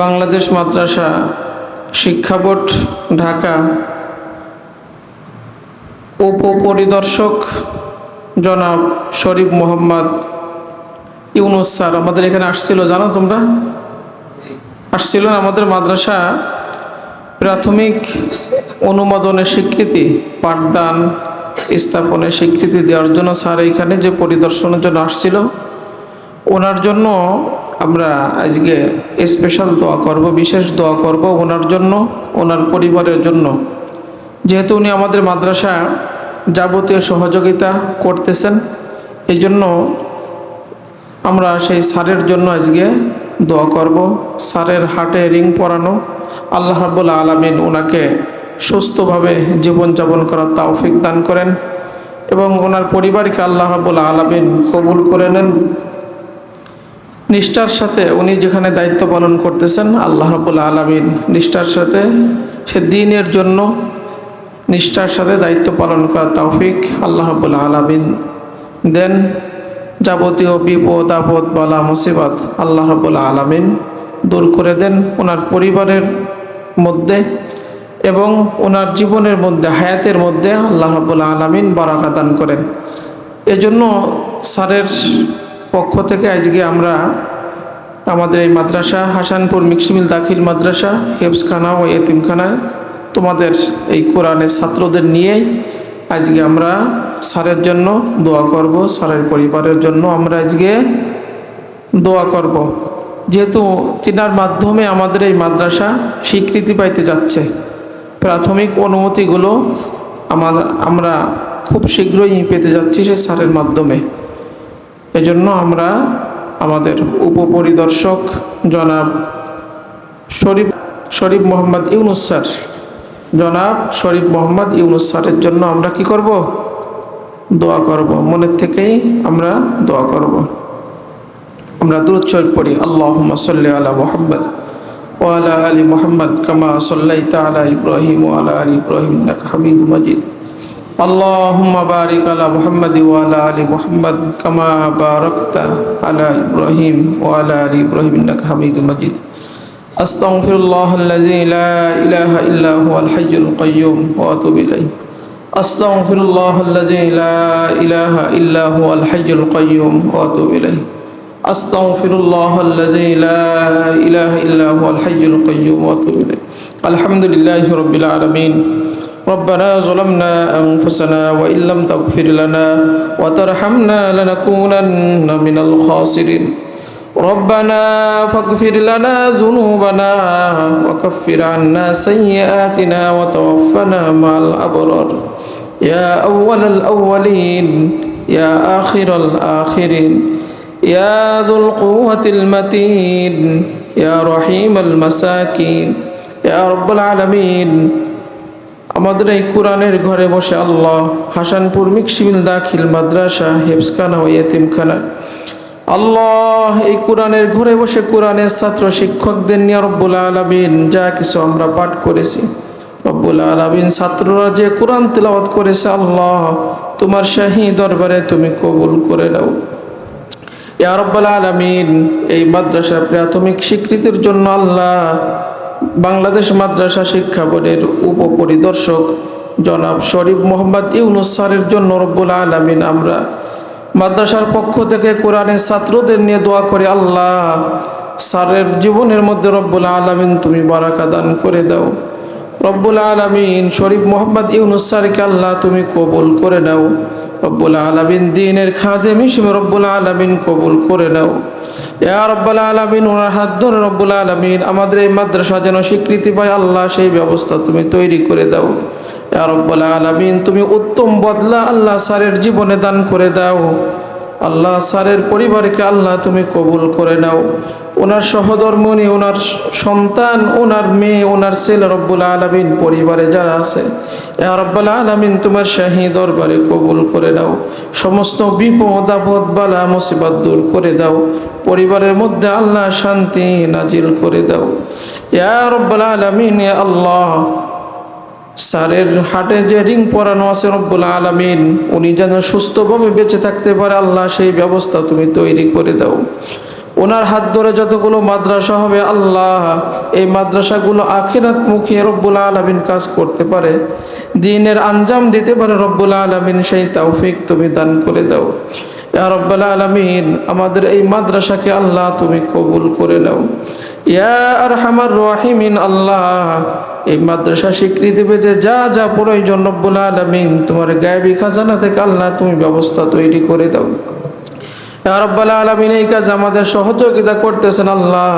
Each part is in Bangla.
বাংলাদেশ মাদ্রাসা শিক্ষা বোর্ড, ঢাকা। উপপরিদর্শক জনাব শরীফ মোহাম্মদ ইউনুস স্যার, আমাদের এখানে আসছিল, জানো তোমরা? আসছিল আমাদের মাদ্রাসা? প্রাথমিক অনুমোদনের স্বীকৃতি, পাঠদান স্থাপনের স্বীকৃতি দেওয়ার জন্য স্যার এইখানে যে পরিদর্শনের জন্য আসছিল, ওনার জন্য আমরা আজকে স্পেশাল দোয়া করব, বিশেষ দোয়া করব ওনার জন্য, ওনার পরিবারের জন্য। যেহেতু উনি আমাদের মাদ্রাসা যাবতীয় সহযোগিতা করতেছেন এই জন্য আমরা সেই স্যারের জন্য আজকে দোয়া করব। স্যারের হাটে রিং পরানো, আল্লাহ রাবুল্লাহ আলমিন ওনাকে সুস্থভাবে জীবনযাপন করার তৌফিক দান করেন এবং ওনার পরিবারকে আল্লাহ রাবুল্লাহ আলমিন কবুল করে নেন। নিষ্ঠার সাথে উনি যেখানে দায়িত্ব পালন করতেছেন, আল্লাহ রাবুল্লাহ আলমিন নিষ্ঠার সাথে সে দিনের জন্য নিষ্ঠার সাথে দায়িত্ব পালন করা তৌফিক আল্লাহ রাবুল্লাহ আলমিন দেন। যাবতীয় বিপদ, আপদ, বালা, মুসিবত আল্লাহ রাবুল্লাহ আলমিন দূর করে দেন ওনার পরিবারের মধ্যে এবং ওনার জীবনের মধ্যে, হায়াতের মধ্যে আল্লাহ রাবুল্লাহ আলমিন বারাকা দান করেন। এজন্য স্যারের পক্ষ থেকে আজকে আমরা আমাদের এই মাদ্রাসা, হাসানপুর মিক্সিমিল দাখিল মাদ্রাসা হেফসখানা ও এতিমখানায় তোমাদের এই কোরআনের ছাত্রদের নিয়েই আজকে আমরা স্যারের জন্য দোয়া করব, স্যারের পরিবারের জন্য আমরা আজকে দোয়া করব। যেহেতু তিনার মাধ্যমে আমাদের এই মাদ্রাসা স্বীকৃতি পাইতে যাচ্ছে, প্রাথমিক অনুমতিগুলো আমার আমরা খুব শীঘ্রই পেতে যাচ্ছি সে স্যারের মাধ্যমে। এজন্য আমরা আমাদের উপপরিদর্শক জনাব শরীফ শরীফ মোহাম্মদ ইউনুস স্যার, জনাব শরীফ মোহাম্মদ ইউনুস স্যারের জন্য আমরা কি করব? দোয়া করব। মনের থেকেই আমরা দোয়া করব। আমরা দূরত শরীফ পড়ি আল্লাহ সাল্লি আলা মোহাম্মদ ওয়ালা আলী মোহাম্মদ কামা সাল্লাইতা আলা ইব্রাহিম ওয়ালা আলী ইব্রাহিম হামিদ মজিদ। اللهم بارك على محمد وعلى آل محمد كما باركت على إبراهيم وعلى آل إبراهيم إنك حميد مجيد. أستغفر الله الذي لا إله إلا هو الحي القيوم وأتوب إليه. أستغفر الله الذي لا إله إلا هو الحي القيوم وأتوب إليه. أستغفر الله الذي لا إله إلا هو الحي القيوم وأتوب إليه. الحمد لله رب العالمين. ربنا ظلمنا أنفسنا وإن لم تغفر لنا وترحمنا لنكونن من الخاسرين. ربنا فاغفر لنا ذنوبنا وكفر عنا سيئاتنا وتوفنا مع الأبرار. يا أول الأولين يا آخر الآخرين. يا ذو القوة المتين يا رحيم المساكين. يا رب العالمين আমাদের এই কোরআনের ঘরে বসে আল্লাহ হাসানপুর মিক্সিবিল দাখিল মাদ্রাসা হেফসখানা ও ইয়েতিমখানা। আল্লাহ এই কোরআনের ঘরে বসে কোরআনের ছাত্র শিক্ষকদের নিয়ে রব্বুল আলমিন যা কিছু আমরা পাঠ করেছি। রব্বুল আলমিন ছাত্ররা যে কোরআন তেলাওয়াত করেছে, আল্লাহ তোমার শাহী দরবারে তুমি কবুল করে নাও। ইয়া রব্বুল আলমিন, এই মাদ্রাসার প্রাথমিক স্বীকৃতির জন্য আল্লাহ বাংলাদেশ মাদ্রাসা শিক্ষা বোর্ডের উপপরিদর্শক জনাব শরীফ মোহাম্মদ ইউনুস স্যারের জন্য রব্বুল আলমিন, আমরা মাদ্রাসার পক্ষ থেকে কোরআনের ছাত্রদের নিয়ে দোয়া করে, আল্লাহ স্যারের জীবনের মধ্যে রব্বুল আলমিন তুমি বারাকা দান করে দাও। রব্বুল আলমিন, শরীফ মোহাম্মদ ইউনুস স্যারকে আল্লাহ তুমি কবুল করে নাও। রব্বুল আলমিন, দিনের খাদেম হিসেবে রব্বুল আলমিন কবুল করে নাও। রব্বুল আলমিন, ওনার হাত ধরে রব্বুল আলমিন, আমাদের এই মাদ্রাসা যেন স্বীকৃতি পায়, আল্লাহ সেই ব্যবস্থা তুমি তৈরি করে দাও। রব্বুল আলমিন, তুমি উত্তম বদলা আল্লাহ স্যারের জীবনে দান করে দাও। আল্লাহ স্যারের পরিবারকে আল্লাহ তুমি কবুল করে নাও। ওনার সহধর্মণী ওনার সন্তান, ওনার মেয়ে, ওনার ছেলে রব্বুল আলমিন পরিবারে যারা আছে রব্বুল আলমিন তোমার শাহী দরবারে কবুল করে দাও সমস্ত বিপদ, আপদ, বালা, মুসিবত দূর করে দাও। পরিবারের মধ্যে আল্লাহ শান্তি নাজিল করে দাও। ইয়া রব্বুল আলমিন আল্লাহ স্যারের হাটে যে রিং পরানো আছে রব্বুল আলমিন, উনি যেন সুস্থভাবে বেঁচে থাকতে পারে, আল্লাহ সেই ব্যবস্থা তুমি তৈরি করে দাও। ওনার হাত ধরে যতগুলো মাদ্রাসা হবে, আল্লাহ এই মাদ্রাসাগুলো আখিরাত মুখী রব্বুল আলমিন কাজ করতে পারে। দিনের আঞ্জাম দিতে পারে রব্বুল আলমিন, সেই তৌফিক তুমি দান করে দাও। ইয়া রব্বুল আলমিন, আমাদের এই মাদ্রাসাকে আল্লাহ তুমি কবুল করে নাও। ইয়া আরহামার রাহিমিন, আল্লাহ এই মাদ্রাসা স্বীকৃতি পেতে যা যা প্রয়োজন রব্বুল আলমিন, তোমার গায়েবী খাজানা থেকে আল্লাহ তুমি ব্যবস্থা তৈরি করে দাও। রব্বাল আলমিন, এই কাজ আমাদের সহযোগিতা করতেছেন আল্লাহ।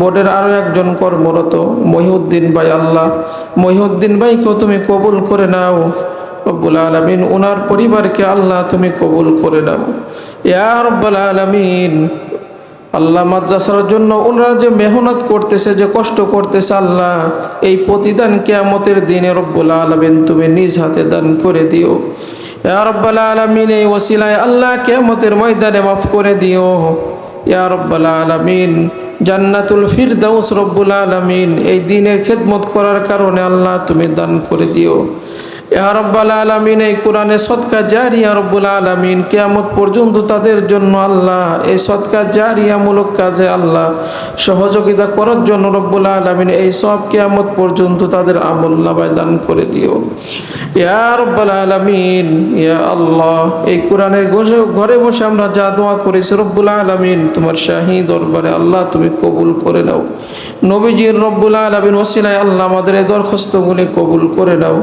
বোর্ডের আরও একজন কর্মরত, মহিউদ্দিন ভাই আল্লাহ। মহিউদ্দিন ভাইকেও তুমি কবুল করে নাও। রব্বুল আলমিন ওনার পরিবারকে আল্লাহ তুমি কবুল করে নাও। ইয়া রব্বাল আলমিন আল্লাহ মাদ্রাসার জন্য ওনারা যে মেহনত করতেছে, যে কষ্ট করতেছে, আল্লাহ, এই প্রতিদান কেয়ামতের দিনে রব্বুল আলমিন তুমি নিজ হাতে দান করে দিও। রব্বাল আলামিন, এই ওসিলায় আল্লাহ কিয়ামতের ময়দানে মাফ করে দিও। ইয়া রব্বাল আলামিন, জান্নাতুল ফিরদাউস রব্বুল আলামিন, এই দিনের খেদমত করার কারণে আল্লাহ তুমি দান করে দিও। ইয়া রব্বাল আলামিন, এই কোরআনে আলামিন। কিয়ামত পর্যন্ত তাদের জন্য আল্লাহ এই জারিয়ামূলক কাজে আল্লাহ সহযোগিতা করার জন্য রব্বুল আলামিন এই সব কিয়ামত পর্যন্ত তাদের দান করে দিও। ইয়া রব্বাল আলামিন, ইয়া আল্লাহ, এই কোরআনের ঘরে- বসে আমরা যা দোয়া করেছি রব্বুল আলামিন, তোমার শাহী দরবারে আল্লাহ তুমি কবুল করে নাও। নবীজির রব্বুল আলামিন ওসিলায় আল্লাহ আমাদের এই দরখাস্তগুলি কবুল করে নাও।